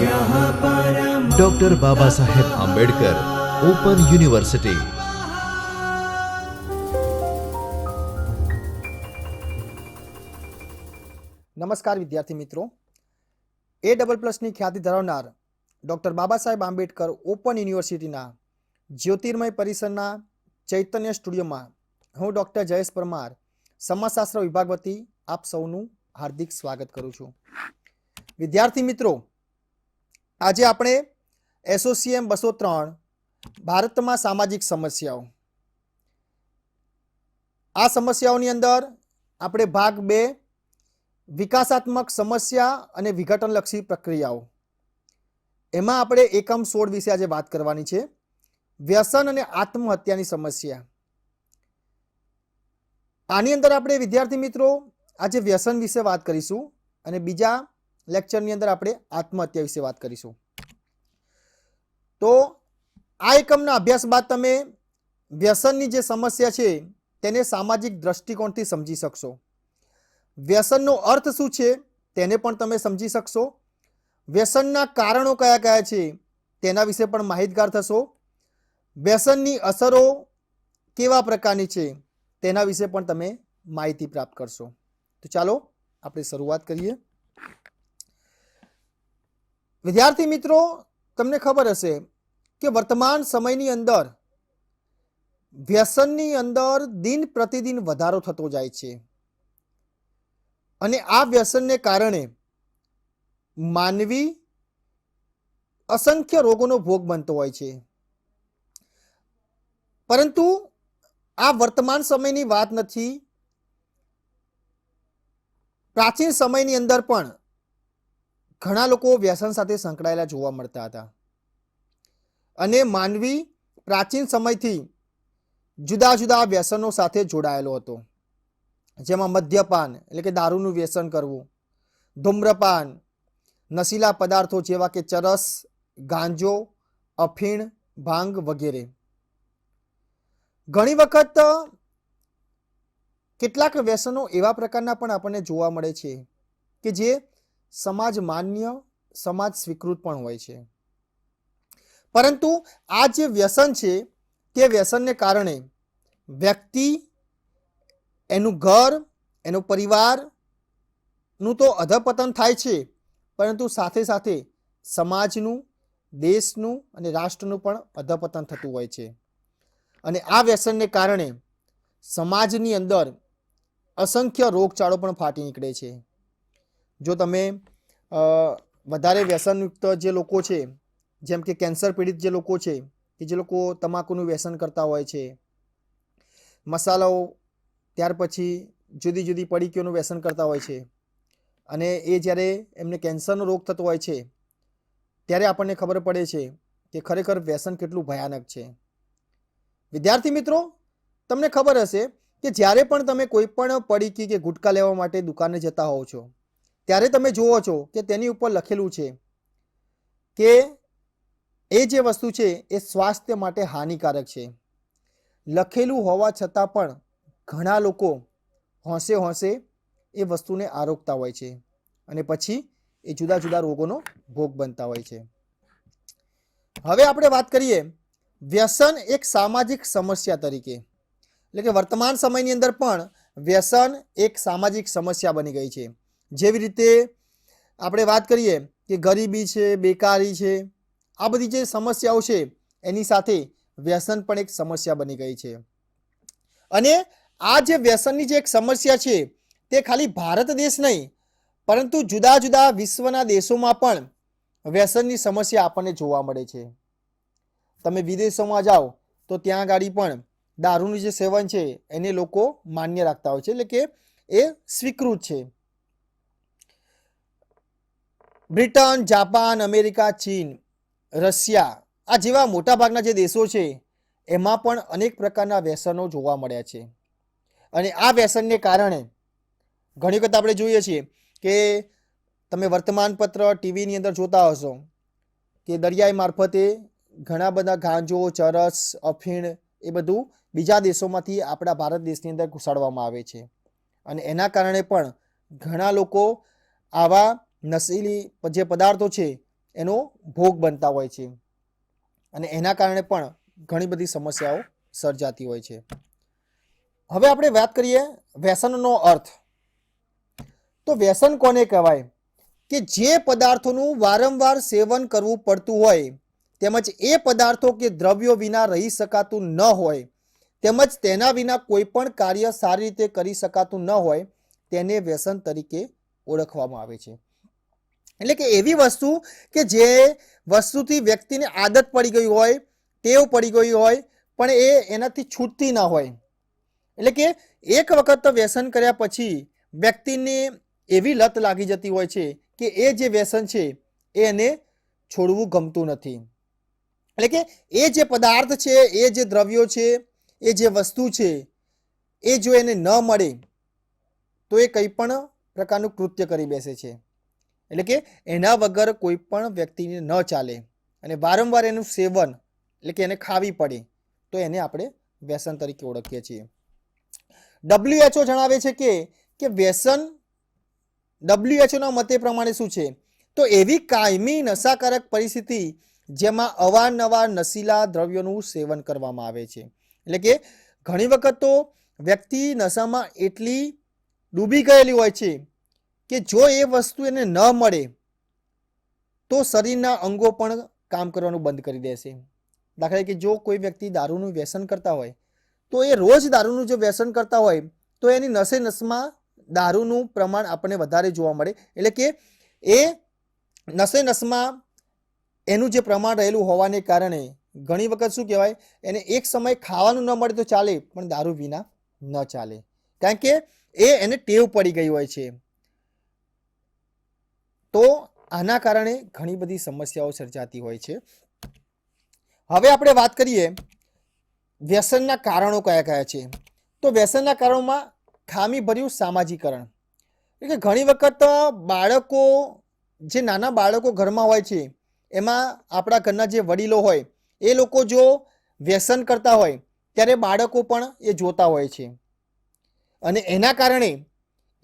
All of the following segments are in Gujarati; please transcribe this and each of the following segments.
Doctor Baba Saheb Ambedkar open university નમસ્કાર વિદ્યાર્થી મિત્રો. એ ડબલ પ્લસની ખ્યાતિ ધરાવનાર ડૉક્ટર બાબા સાહેબ આંબેડકર ઓપન યુનિવર્સિટીના જ્યોતિર્મય પરિસરના ચૈતન્ય સ્ટુડિયોમાં હું ડૉક્ટર જયેશ પરમાર, સમાજશાસ્ત્ર વિભાગ વતી આપ સૌનું હાર્દિક સ્વાગત કરું છું. વિદ્યાર્થી મિત્રો આજે આપણે એસોસિએમ બસો ત્રણ ભારતમાં સામાજિક સમસ્યાઓ. આ સમસ્યાઓની અંદર આપણે ભાગ બે, વિકાસાત્મક સમસ્યા અને વિઘટનલક્ષી પ્રક્રિયાઓ. એમાં આપણે એકમ સોળ વિશે આજે વાત કરવાની છે. વ્યસન અને આત્મહત્યાની સમસ્યા. આની અંદર આપણે વિદ્યાર્થી મિત્રો આજે વ્યસન વિશે વાત કરીશું અને બીજા લેક્ચરની અંદર આપણે આત્મહત્યા વિશે વાત કરીશું. તો આ એકમના અભ્યાસ બાદ તમે વ્યસનની જે સમસ્યા છે તેને સામાજિક દ્રષ્ટિકોણથી સમજી શકશો. વ્યસનનો અર્થ શું છે તેને પણ તમે સમજી શકશો. વ્યસનના કારણો કયા કયા છે તેના વિશે પણ માહિતગાર થશો. વ્યસનની અસરો કેવા પ્રકારની છે તેના વિશે પણ તમે માહિતી પ્રાપ્ત કરશો. તો ચાલો આપણે શરૂઆત કરીએ. વિદ્યાર્થી મિત્રો, તમને ખબર હશે કે વર્તમાન સમયની અંદર વ્યસનની અંદર દિન પ્રતિદિન વધારો થતો જાય છે. અને આ વ્યસનને કારણે માનવી અસંખ્ય રોગોનો ભોગ બનતો હોય છે. પરંતુ આ વર્તમાન સમયની વાત નથી. પ્રાચીન સમયની અંદર પણ ઘણા લોકો વ્યસન સાથે સંકળાયેલા જોવા મળતા હતા. અને માનવી પ્રાચીન સમયથી જુદા જુદા વ્યસનો સાથે જોડાયેલો હતો. જેમાં મદ્યપાન એટલે કે દારૂનું વ્યસન કરવું, ધૂમ્રપાન, નશીલા પદાર્થો જેવા કે ચરસ, ગાંજો, અફીણ, ભાંગ વગેરે. ઘણી વખત કેટલાક વ્યસનો એવા પ્રકારના પણ આપણને જોવા મળે છે કે જે સમાજ માન્ય, સમાજ સ્વીકૃત પણ હોય છે. પરંતુ આ જે વ્યસન છે, તે વ્યસનને કારણે વ્યક્તિ, એનું ઘર, એનો પરિવારનું તો અધપતન થાય છે, પરંતુ સાથે સાથે સમાજનું, દેશનું અને રાષ્ટ્રનું પણ અધપતન થતું હોય છે. અને આ વ્યસનને કારણે સમાજની અંદર અસંખ્ય રોગચાળો પણ ફાટી નીકળે છે. જો તમે વધારે વ્યસનયુક્ત જે લોકો છે, જેમ કે કેન્સર પીડિત જે લોકો છે, કે જે લોકો તમાકુનું વ્યસન કરતા હોય છે, મસાલાઓ ત્યાર પછી જુદી જુદી પડીકીઓનું વ્યસન કરતા હોય છે, અને એ જ્યારે એમને કેન્સરનો રોગ થતો હોય છે, ત્યારે આપણને ખબર પડે છે કે ખરેખર વ્યસન કેટલું ભયાનક છે. વિદ્યાર્થી મિત્રો, તમને ખબર હશે કે જ્યારે પણ તમે કોઈ પણ પડીકી કે ગુટકા લેવા માટે દુકાને જતા હોવ છો ત્યારે તમે જુઓ છો કે તેની ઉપર લખેલું છે કે એ જે વસ્તુ છે એ સ્વાસ્થ્ય માટે હાનિકારક છે. લખેલું હોવા છતાં પણ ઘણા લોકો હોંશે હોંશે એ વસ્તુને આરોગતા હોય છે અને પછી એ જુદા જુદા રોગોનો ભોગ બનતા હોય છે. હવે આપણે વાત કરીએ વ્યસન એક સામાજિક સમસ્યા તરીકે. એટલે કે વર્તમાન સમયની અંદર પણ વ્યસન એક સામાજિક સમસ્યા બની ગઈ છે. જેવી રીતે આપણે વાત કરીએ કે ગરીબી છે, બેકારી છે, આ બધી જે સમસ્યાઓ છે, એની સાથે વ્યસન પણ એક સમસ્યા બની ગઈ છે. અને આ જે વ્યસનની જે એક સમસ્યા છે, તે ખાલી ભારત દેશ નહીં, પરંતુ જુદા જુદા વિશ્વના દેશોમાં પણ વ્યસનની સમસ્યા આપણને જોવા મળે છે. તમે વિદેશોમાં જાઓ, તો ત્યાં ગાડી પણ દારૂનું જે સેવન છે, એને લોકો માન્ય રાખતા હોય છે, એટલે કે એ સ્વીકૃત છે. બ્રિટન, જાપાન, અમેરિકા, ચીન, રશિયા આ જેવા મોટાભાગના જે દેશો છે, એમાં પણ અનેક પ્રકારના વ્યસનો જોવા મળ્યા છે. અને આ વ્યસનને કારણે ઘણી વખત આપણે જોઈએ છીએ કે તમે વર્તમાનપત્ર ટીવીની અંદર જોતા હશો કે દરિયાઈ મારફતે ઘણા બધા ગાંજો, ચરસ, અફીણ એ બધું બીજા દેશોમાંથી આપણા ભારત દેશની અંદર ઘુસાડવામાં આવે છે. અને એના કારણે પણ ઘણા લોકો આવા નશીલી જે પદાર્થો છે, એનો ભોગ બનતા હોય છે. અને એના કારણે પણ ઘણી બધી સમસ્યાઓ સર્જાતી હોય છે. હવે આપણે વાત કરીએ વ્યસનનો અર્થ. તો વ્યસન કોને કહેવાય? કે જે પદાર્થોનું વારંવાર સેવન કરવું પડતું હોય, તેમજ એ પદાર્થો કે દ્રવ્યો વિના રહી શકાતું ન હોય, તેમજ તેના વિના કોઈ પણ કાર્ય સારી રીતે કરી શકાતું ન હોય, તેને વ્યસન તરીકે ઓળખવામાં આવે છે. એટલે કે એવી વસ્તુ કે જે વસ્તુથી વ્યક્તિને આદત પડી ગઈ હોય, ટેવ પડી ગઈ હોય, પણ એ એનાથી છૂટતી ન હોય. એટલે કે એક વખત વ્યસન કર્યા પછી વ્યક્તિને એવી લત લાગી જતી હોય છે કે એ જે વ્યસન છે એ એને છોડવું ગમતું નથી. એટલે કે એ જે પદાર્થ છે, એ જે દ્રવ્યો છે, એ જે વસ્તુ છે, એ જો એને ન મળે, તો એ કંઈ પણ પ્રકારનું કૃત્ય કરી બેસે છે. એટલે કે એના વગર કોઈ પણ વ્યક્તિને ન ચાલે. અને વારંવાર એનું સેવન એટલે કે એને ખાવી પડે, તો એને આપણે વ્યસન તરીકે ઓળખીએ છીએ. ડબ્લ્યુએચઓ જણાવે છે કે કે વ્યસન ડબ્લ્યુએચઓના મતે પ્રમાણે શું છે? તો એવી કાયમી નશાકારક પરિસ્થિતિ જેમાં અવારનવાર નશીલા દ્રવ્યોનું સેવન કરવામાં આવે છે. એટલે કે ઘણી વખત તો વ્યક્તિ નશામાં એટલી ડૂબી ગયેલી હોય છે કે જો એ વસ્તુ એને ન મળે, તો શરીરના અંગો પણ કામ કરવાનું બંધ કરી દેશે દાખલા કે જો કોઈ વ્યક્તિ દારૂનું વ્યસન કરતા હોય, તો એ રોજ દારૂનું જો વ્યસન કરતા હોય, તો એની નસે નસમાં દારૂનું પ્રમાણ આપણને વધારે જોવા મળે. એટલે કે એ નસે નસમાં એનું જે પ્રમાણ રહેલું હોવાને કારણે ઘણી વખત શું કહેવાય, એને એક સમય ખાવાનું ન મળે તો ચાલે, પણ દારૂ વિના ન ચાલે. કારણ કે એ એને ટેવ પડી ગઈ હોય છે. તો આના કારણે ઘણી બધી સમસ્યાઓ સર્જાતી હોય છે. હવે આપણે વાત કરીએ વ્યસનના કારણો કયા કયા છે? તો વ્યસનના કારણોમાં ખામીભર્યું સામાજિકરણ. એટલે કે ઘણી વખત બાળકો, જે નાના બાળકો ઘરમાં હોય છે, એમાં આપણા ઘરના જે વડીલો હોય, એ લોકો જો વ્યસન કરતા હોય, ત્યારે બાળકો પણ એ જોતા હોય છે. અને એના કારણે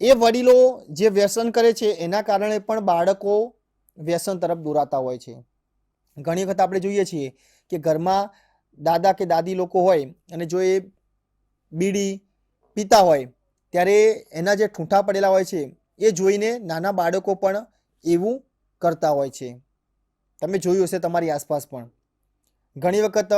એ વડીલો જે વ્યસન કરે છે, એના કારણે પણ બાળકો વ્યસન તરફ દોરાતા હોય છે. ઘણી વખત આપણે જોઈએ છીએ કે ઘરમાં દાદા કે દાદી લોકો હોય અને જો એ બીડી પીતા હોય, ત્યારે એના જે ઠૂંઠા પડેલા હોય છે, એ જોઈને નાના બાળકો પણ એવું કરતા હોય છે. તમે જોયું હશે તમારી આસપાસ પણ. ઘણી વખત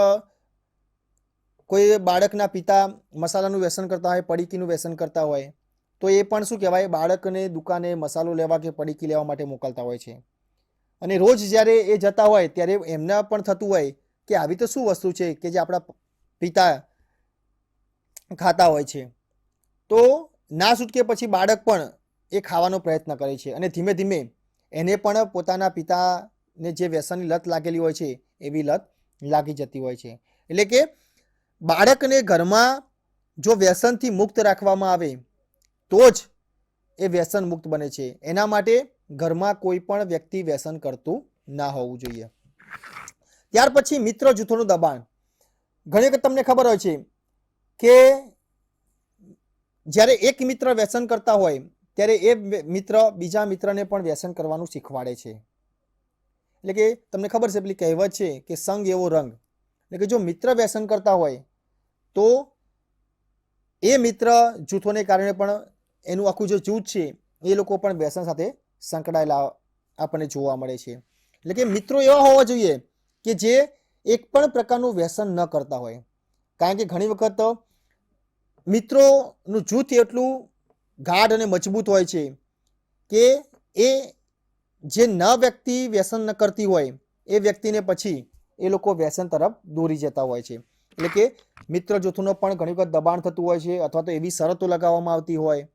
કોઈ બાળકના પિતા મસાલાનું વ્યસન કરતા હોય, પડીકીનું વ્યસન કરતા હોય તો એ પણ શું કહેવાય, બાળકને દુકાને મસાલો લેવા કે પડીકી લેવા માટે મોકલતા હોય છે. અને રોજ જ્યારે એ જતા હોય, ત્યારે એમના પણ થતું હોય કે આવી તો શું વસ્તુ છે કે જે આપણા પિતા ખાતા હોય છે. તો ના છૂટકે પછી બાળક પણ એ ખાવાનો પ્રયત્ન કરે છે અને ધીમે ધીમે એને પણ પોતાના પિતાને જે વ્યસનની લત લાગેલી હોય છે, એવી લત લાગી જતી હોય છે. એટલે કે બાળકને ઘરમાં જો વ્યસનથી મુક્ત રાખવામાં આવે તો જ એ વ્યસન મુક્ત બને છે. એના માટે ઘરમાં કોઈ પણ વ્યક્તિ વ્યસન કરતું ના હોવું જોઈએ. ત્યાર પછી મિત્ર જૂથોનું દબાણ. ઘણી વખત તમને ખબર હોય છે કે જ્યારે એક મિત્ર વ્યસન કરતા હોય, ત્યારે એ મિત્ર બીજા મિત્રને પણ વ્યસન કરવાનું શીખવાડે છે. એટલે કે તમને ખબર છે પેલી કહેવત છે કે સંગ એવો રંગ. એટલે કે જો મિત્ર વ્યસન કરતા હોય, તો એ મિત્ર જૂથોને કારણે પણ એનું આખું જે જૂથ છે, એ લોકો પણ વ્યસન સાથે સંકળાયેલા આપણને જોવા મળે છે. એટલે કે મિત્રો એવા હોવા જોઈએ કે જે એક પણ પ્રકારનું વ્યસન ન કરતા હોય. કારણ કે ઘણી વખત મિત્રોનું જૂથ એટલું ગાઢ અને મજબૂત હોય છે કે એ જે ન વ્યક્તિ વ્યસન ન કરતી હોય, એ વ્યક્તિને પછી એ લોકો વ્યસન તરફ દોરી જતા હોય છે. એટલે કે મિત્ર જૂથનો પણ ઘણી વખત દબાણ થતું હોય છે અથવા તો એવી શરતો લગાવવામાં આવતી હોય.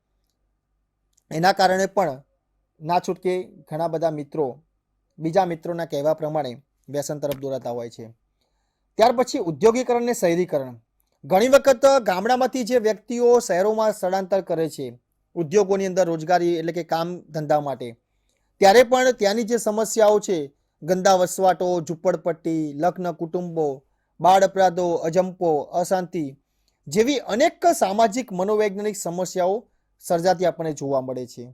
એના કારણે પણ ના છૂટકે ઘણા બધા મિત્રો બીજા મિત્રોના કહેવા પ્રમાણે વ્યસન તરફ દોરાતા હોય છે. ત્યાર પછી ઉદ્યોગીકરણ અને શહેરીકરણ. ઘણી વખત ગામડામાંથી જે વ્યક્તિઓ શહેરોમાં સ્થળાંતર કરે છે, ઉદ્યોગોની અંદર રોજગારી એટલે કે કામ ધંધા માટે, ત્યારે પણ ત્યાંની જે સમસ્યાઓ છે, ગંદા વસવાટો, ઝૂંપડપટ્ટી, લગ્ન કુટુંબો, બાળ અપરાધો, અજંપો, અશાંતિ જેવી અનેક સામાજિક મનોવૈજ્ઞાનિક સમસ્યાઓ સર્જાતી આપણને જોવા મળે છે.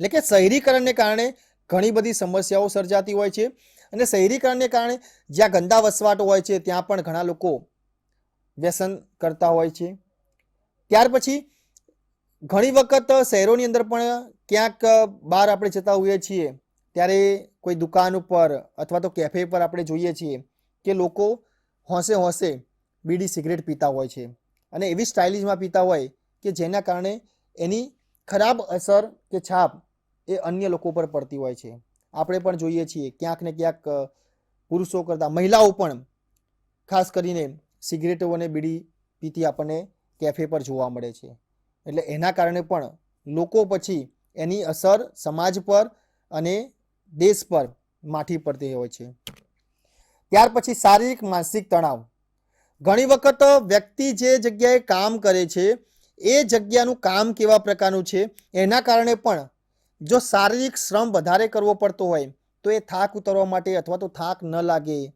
એટલે કે શહેરીકરણને કારણે ઘણી બધી સમસ્યાઓ સર્જાતી હોય છે અને શહેરીકરણને કારણે જ્યાં ગંદા વસવાટો હોય છે ત્યાં પણ ઘણા લોકો વ્યસન કરતા હોય છે. ત્યાર પછી ઘણી વખત શહેરોની અંદર પણ ક્યાંક બહાર આપણે જતા હોઈએ છીએ ત્યારે કોઈ દુકાન ઉપર અથવા તો કેફે પર આપણે જોઈએ છીએ કે લોકો હોંશે હોંશે બીડી સિગરેટ પીતા હોય છે અને એવી સ્ટાઇલિશમાં પીતા હોય કે જેના કારણે એની ખરાબ અસર કે છાપ એ અન્ય લોકો પર પડતી હોય છે. આપણે પણ જોઈએ છીએ ક્યાંક ને ક્યાંક પુરુષો કરતાં, મહિલાઓ પણ ખાસ કરીને સિગરેટો અને બીડી પીતી આપણને કેફે પર જોવા મળે છે. એટલે એના કારણે પણ લોકો પછી એની અસર સમાજ પર અને દેશ પર માઠી પડતી હોય છે. ત્યાર પછી શારીરિક માનસિક તણાવ. ઘણી વખત વ્યક્તિ જે જગ્યાએ કામ કરે છે એ જગ્યાનું કામ કેવા પ્રકારનું છે? એના કારણે પણ જો શારીરિક શ્રમ વધારે કરવો પડતો હોય, તો એ થાક ઉતરવા માટે અથવા તો થાક ન લાગે.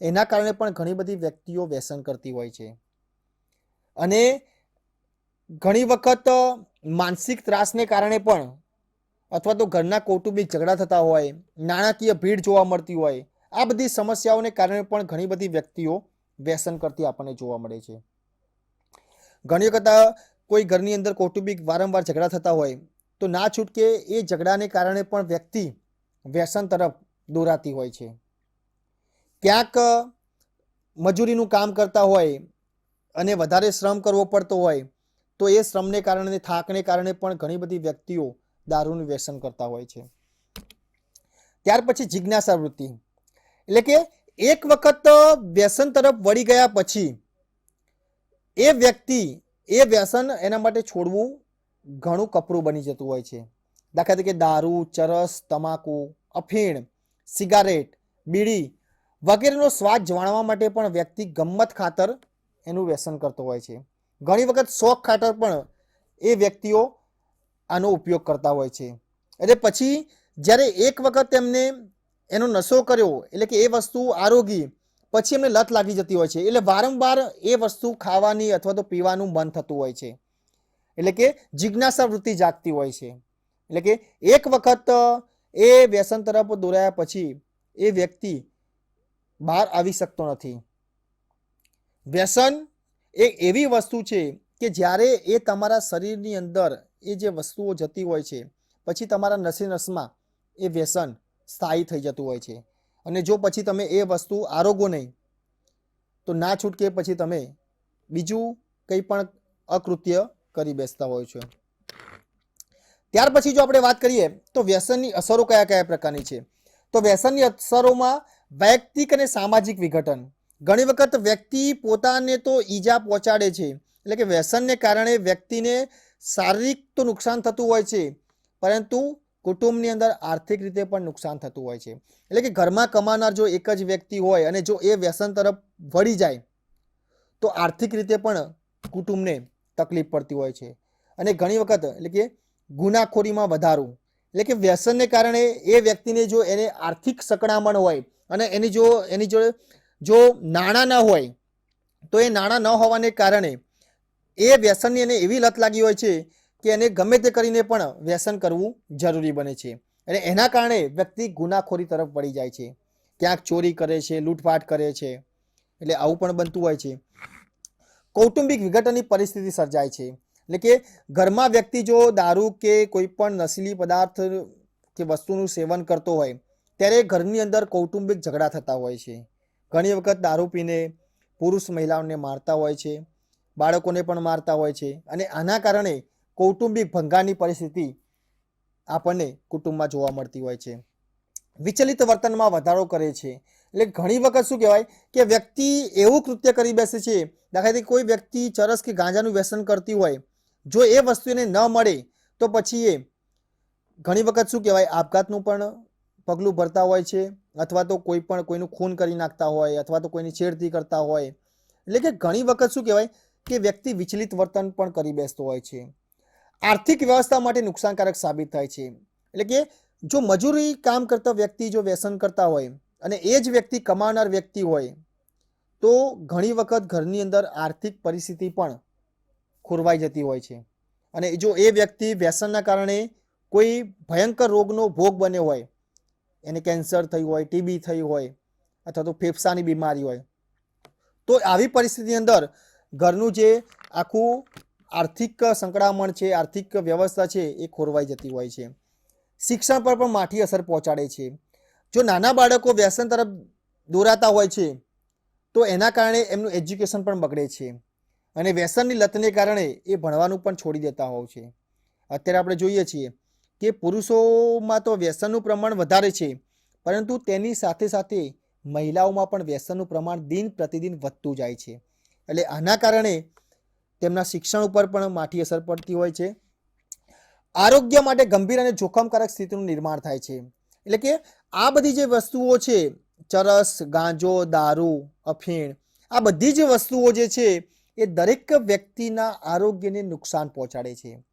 એના કારણે પણ ઘણી બધી વ્યક્તિઓ વ્યસન કરતી હોય છે. અને ઘણી વખત માનસિક ત્રાસને કારણે પણ અથવા તો ઘરના કૌટુંબિક ઝઘડા થતા હોય, નાણાકીય ભીડ જોવા મળતી હોય, આ બધી સમસ્યાઓને કારણે પણ ઘણી બધી વ્યક્તિઓ વ્યસન કરતી આપણને જોવા મળે છે. ઘણી વખત કોઈ ઘરની અંદર કૌટુંબિક વારંવાર ઝઘડા થતા હોય, તો ના છૂટકે એ ઝઘડાને કારણે પણ વ્યક્તિ વ્યસન તરફ દોરાતી હોય છે. ક્યાંક મજૂરીનું કામ કરતા હોય અને વધારે શ્રમ કરવો પડતો હોય, તો એ શ્રમને કારણે, થાકને કારણે પણ ઘણી બધી વ્યક્તિઓ દારૂનું વ્યસન કરતા હોય છે. ત્યાર પછી જિજ્ઞાસા વૃત્તિ. એટલે કે એક વખત વ્યસન તરફ વળી ગયા પછી એ વ્યક્તિ એ વ્યસન એના માટે છોડવું ઘણું કપરું બની જતું હોય છે. દાખલા તરીકે દારૂ, ચરસ, તમાકુ, અફીણ, સિગારેટ, બીડી વગેરેનો સ્વાદ જાણવા માટે પણ વ્યક્તિ ગમત ખાતર એનું વ્યસન કરતો હોય છે. ઘણી વખત શોખ ખાતર પણ એ વ્યક્તિઓ આનો ઉપયોગ કરતા હોય છે. એટલે પછી જ્યારે એક વખત તેમને એનો નશો કર્યો, એટલે કે એ વસ્તુ આરોગી પછી એમને લત લાગી જતી હોય છે. એટલે વારંવાર એ વસ્તુ ખાવાની અથવા તો પીવાનું મન થતું હોય છે. એટલે કે જિજ્ઞાસા વૃત્તિ જાગતી હોય છે. એટલે કે એક વખત, એ વ્યસન તરફ દોરાયા પછી એ વ્યક્તિ બહાર આવી શકતો નથી. વ્યસન એ એવી વસ્તુ છે કે જ્યારે એ તમારા શરીરની અંદર એ જે વસ્તુઓ જતી હોય છે, પછી તમારા નસે નસમાં એ વ્યસન સ્થાયી થઈ જતું હોય છે. અને જો પછી તમે એ વસ્તુ આરોગો નહીં, તો ના છૂટકે પછી તમે બીજું કંઈ પણ અકૃત્ય કરી બેસતા હોય છો. ત્યાર પછી જો આપણે વાત કરીએ, તો વ્યસનની અસરો કયા કયા પ્રકારની છે? તો વ્યસનની અસરોમાં વૈયક્તિક અને સામાજિક વિઘટન. ઘણી વખત વ્યક્તિ પોતાને તો ઈજા પહોંચાડે છે, એટલે કે વ્યસનને કારણે વ્યક્તિને શારીરિક તો નુકસાન થતું હોય છે, પરંતુ કુટુંબની અંદર આર્થિક રીતે પણ નુકસાન થતું હોય છે. એટલે કે ઘરમાં કમાનાર જો એક જ વ્યક્તિ હોય અને જો એ વ્યસન તરફ વળી જાય, તો આર્થિક રીતે પણ કુટુંબને તકલીફ પડતી હોય છે. અને ઘણી વખત એટલે કે ગુનાખોરીમાં વધારો, એટલે કે વ્યસનને કારણે એ વ્યક્તિને જો એને આર્થિક સકડામણ હોય અને એની જો, એની જોડે જો નાણાં ન હોય, તો એ નાણાં ન હોવાને કારણે એ વ્યસનની એને એવી લત લાગી હોય છે કે એને ગમે તે કરીને પણ વ્યસન કરવું જરૂરી બને છે. અને એના કારણે વ્યક્તિ ગુનાખોરી તરફ વળી જાય છે. ક્યાંક ચોરી કરે છે, લૂંટફાટ કરે છે, એટલે આવું પણ બનતું હોય છે. કૌટુંબિક વિઘટનની પરિસ્થિતિ સર્જાય છે. એટલે કે ઘરમાં વ્યક્તિ જો દારૂ કે કોઈ પણ નશીલી પદાર્થ કે વસ્તુનું સેવન કરતો હોય, ત્યારે ઘરની અંદર કૌટુંબિક ઝઘડા થતા હોય છે. ઘણી વખત દારૂ પીને પુરુષ મહિલાઓને મારતા હોય છે, બાળકોને પણ મારતા હોય છે. અને આના કારણે કૌટુંબિક ભંગારની પરિસ્થિતિ આપણને કુટુંબમાં જોવા મળતી હોય છે. વિચલિત વર્તનમાં વધારો કરે છે. એટલે ઘણી વખત શું કહેવાય કે વ્યક્તિ એવું કૃત્ય કરી બેસે છે દાખલા તરીકે કોઈ વ્યક્તિ ચરસ કે ગાંજાનું વ્યસન કરતી હોય, જો એ વસ્તુ એને ન મળે, તો પછી એ ઘણી વખત શું કહેવાય, આપઘાતનું પણ પગલું ભરતા હોય છે, અથવા તો કોઈ પણ કોઈનું ખૂન કરી નાખતા હોય, અથવા તો કોઈની છેડતી કરતા હોય. એટલે કે ઘણી વખત શું કહેવાય કે વ્યક્તિ વિચલિત વર્તન પણ કરી બેસતો હોય છે. આર્થિક વ્યવસ્થા માટે નુકસાનકારક સાબિત થાય છે. એટલે કે જો મજૂરી કામ કરતા વ્યક્તિ જો વ્યસન કરતા હોય અને એ જ વ્યક્તિ કમાનાર વ્યક્તિ હોય, તો ઘણી વખત ઘરની અંદર આર્થિક પરિસ્થિતિ પણ ખોરવાઈ જતી હોય છે. અને જો એ વ્યક્તિ વ્યસનના કારણે કોઈ ભયંકર રોગનો ભોગ બન્યો હોય, એને કેન્સર થયું હોય ટીબી થઈ હોય, અથવા તો ફેફસાની બીમારી હોય, તો આવી પરિસ્થિતિની અંદર ઘરનું જે આખું આર્થિક સંકળામણ છે, આર્થિક વ્યવસ્થા છે એ ખોરવાઈ જતી હોય છે. શિક્ષણ પર પણ માઠી અસર પહોંચાડે છે. જો નાના બાળકો વ્યસન તરફ દોરાતા હોય છે, તો એના કારણે એમનું એજ્યુકેશન પણ બગડે છે અને વ્યસનની લતને કારણે એ ભણવાનું પણ છોડી દેતા હોય છે. અત્યારે આપણે જોઈએ છીએ કે પુરુષોમાં તો વ્યસનનું પ્રમાણ વધારે છે, પરંતુ તેની સાથે સાથે મહિલાઓમાં પણ વ્યસનનું પ્રમાણ દિન પ્રતિદિન વધતું જાય છે. એટલે આના કારણે તેમના શિક્ષણ ઉપર પણ માઠી અસર પડતી હોય છે. આરોગ્ય માટે ગંભીર અને જોખમકારક સ્થિતિનું નિર્માણ થાય છે. એટલે કે આ બધી જે વસ્તુઓ છે, ચરસ, ગાંજો, દારૂ, અફીણ, આ બધી જ વસ્તુઓ જે છે, એ દરેક વ્યક્તિના આરોગ્યને નુકસાન પહોંચાડે છે.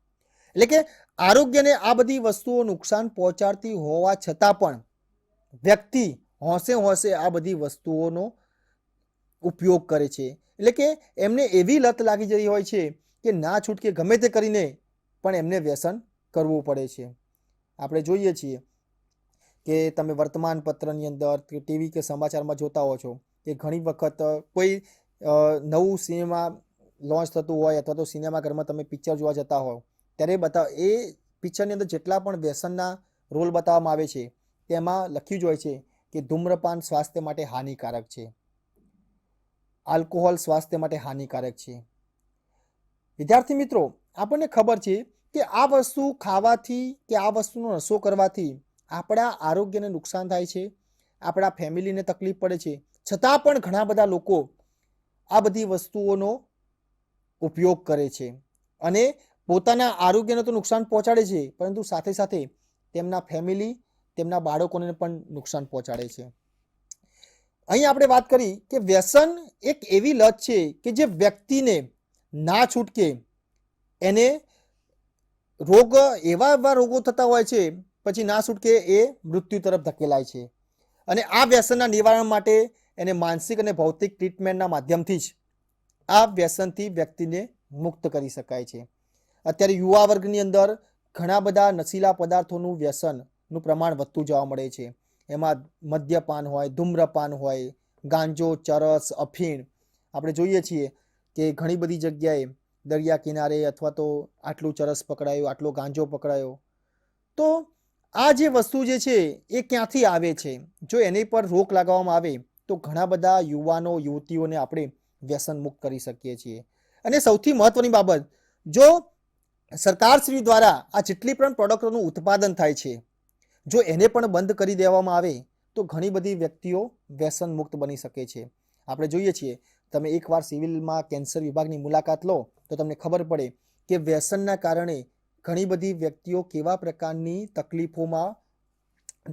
એટલે કે આરોગ્યને આ બધી વસ્તુઓ નુકસાન પહોંચાડતી હોવા છતાં પણ વ્યક્તિ હોંશે હોંશે આ બધી વસ્તુઓનો ઉપયોગ કરે છે. એટલે કે એમને એવી લત લાગી જઈ હોય છે કે ના છૂટકે ગમે તે કરીને પણ એમને વ્યસન કરવું પડે છે. આપણે જોઈએ છીએ કે તમે વર્તમાન પત્રની અંદર કે ટીવી કે સમાચારમાં જોતા હો છો કે ઘણી વખત કોઈ નવું સિનેમા લોન્ચ થતું હોય અથવા તો સિનેમાઘરમાં તમે પિક્ચર જોવા જતા હો ત્યારે બતાવ એ પિક્ચરની અંદર જેટલા પણ વ્યસનના રોલ બતાવવામાં આવે છે તેમાં લખ્યું જ હોય છે કે ધૂમ્રપાન સ્વાસ્થ્ય માટે હાનિકારક છે. આલ્કોહોલ સ્વાસ્થ્ય માટે હાનિકારક છે. વિદ્યાર્થી મિત્રો, આપણને ખબર છે કે આ વસ્તુ ખાવાથી કે આ વસ્તુનો નશો કરવાથી આપણા આરોગ્યને નુકસાન થાય છે, આપણા ફેમિલીને તકલીફ પડે છે. છતાં પણ ઘણા બધા લોકો આ બધી વસ્તુઓનો ઉપયોગ કરે છે અને પોતાના આરોગ્યને તો નુકસાન પહોંચાડે છે, પરંતુ સાથે સાથે તેમના ફેમિલી, તેમના બાળકોને પણ નુકસાન પહોંચાડે છે. અહીં આપણે વાત કરી કે વ્યસન એક એવી લત છે કે જે વ્યક્તિને ના છૂટકે. એને રોગ, એવા એવા રોગો થતા હોય છે, પછી ના છૂટકે એ મૃત્યુ તરફ ધકેલાય છે. અને આ વ્યસનના નિવારણ માટે એને માનસિક અને ભૌતિક ટ્રીટમેન્ટના માધ્યમથી જ આ વ્યસનથી વ્યક્તિને મુક્ત કરી શકાય છે. અત્યારે યુવા વર્ગની અંદર ઘણા બધા નશીલા પદાર્થોનું વ્યસનનું પ્રમાણ વધતું જોવા મળે છે. એમાં મદ્યપાન હોય, ધૂમ્રપાન હોય, ગાંજો, ચરસ, અફીણ. આપણે જોઈએ છીએ કે ઘણી બધી જગ્યાએ દરિયા કિનારે અથવા તો આટલું ચરસ પકડાયો, આટલો ગાંજો પકડાયો. તો આ જે વસ્તુ જે છે એ ક્યાંથી આવે છે? જો એની પર રોક લગાવવામાં આવે, તો ઘણા બધા યુવાનો, યુવતીઓને આપણે વ્યસન મુક્ત કરી શકીએ છીએ. અને સૌથી મહત્વની બાબત, જો સરકારશ્રી દ્વારા આ જેટલી પણ પ્રોડક્ટોનું ઉત્પાદન થાય છે જો એને પણ બંધ કરી દેવામાં આવે, તો ઘણી બધી વ્યક્તિઓ વ્યસન મુક્ત બની શકે છે. આપણે જોઈએ છીએ, તમે એકવાર સિવિલમાં કેન્સર વિભાગની મુલાકાત લો, તો તમને ખબર પડે કે વ્યસનના કારણે ઘણી બધી વ્યક્તિઓ કેવા પ્રકારની તકલીફોમાં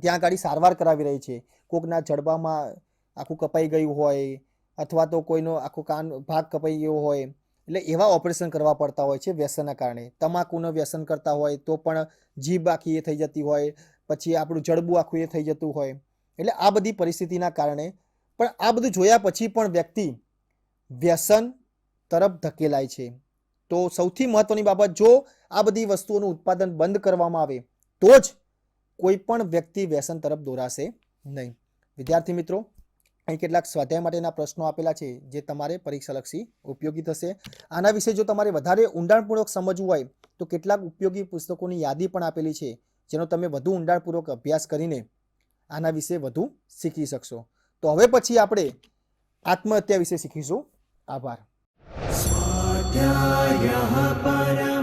ત્યાં આગળ સારવાર કરાવી રહી છે. કોકના જડબામાં આખું કપાઈ ગયું હોય, અથવા તો કોઈનો આખો કાન ભાગ કપાઈ ગયો હોય, એટલે એવા ઓપરેશન કરવા પડતા હોય છે વ્યસનના કારણે. તમાકુનું વ્યસન કરતા હોય તો પણ જીભ આખી એ થઈ જતી હોય પછી આપણું જડબું આખું એ થઈ જતું હોય. એટલે આ બધી પરિસ્થિતિના કારણે પણ આ બધું જોયા પછી પણ વ્યક્તિ વ્યસન તરફ ધકેલાય છે. તો સૌથી મહત્વની બાબત જો આ બધી વસ્તુઓનું ઉત્પાદન બંધ કરવામાં આવે, તો જ કોઈ પણ વ્યક્તિ વ્યસન તરફ દોરાશે નહીં. વિદ્યાર્થી મિત્રો, અહીં કેટલાક સ્વાધ્યાય માટેના પ્રશ્નો આપેલા છે જે તમારે પરીક્ષાલક્ષી ઉપયોગી થશે. આના વિશે જો તમારે વધારે ઊંડાણપૂર્વક સમજવું હોય, તો કેટલાક ઉપયોગી પુસ્તકોની યાદી પણ આપેલી છે. જેનો તમે વધુ ઊંડાણપૂર્વક અભ્યાસ કરીને આના વિશે વધુ શીખી શકશો. તો હવે પછી આપણે આત્મહત્યા વિશે શીખીશું. આભાર. પર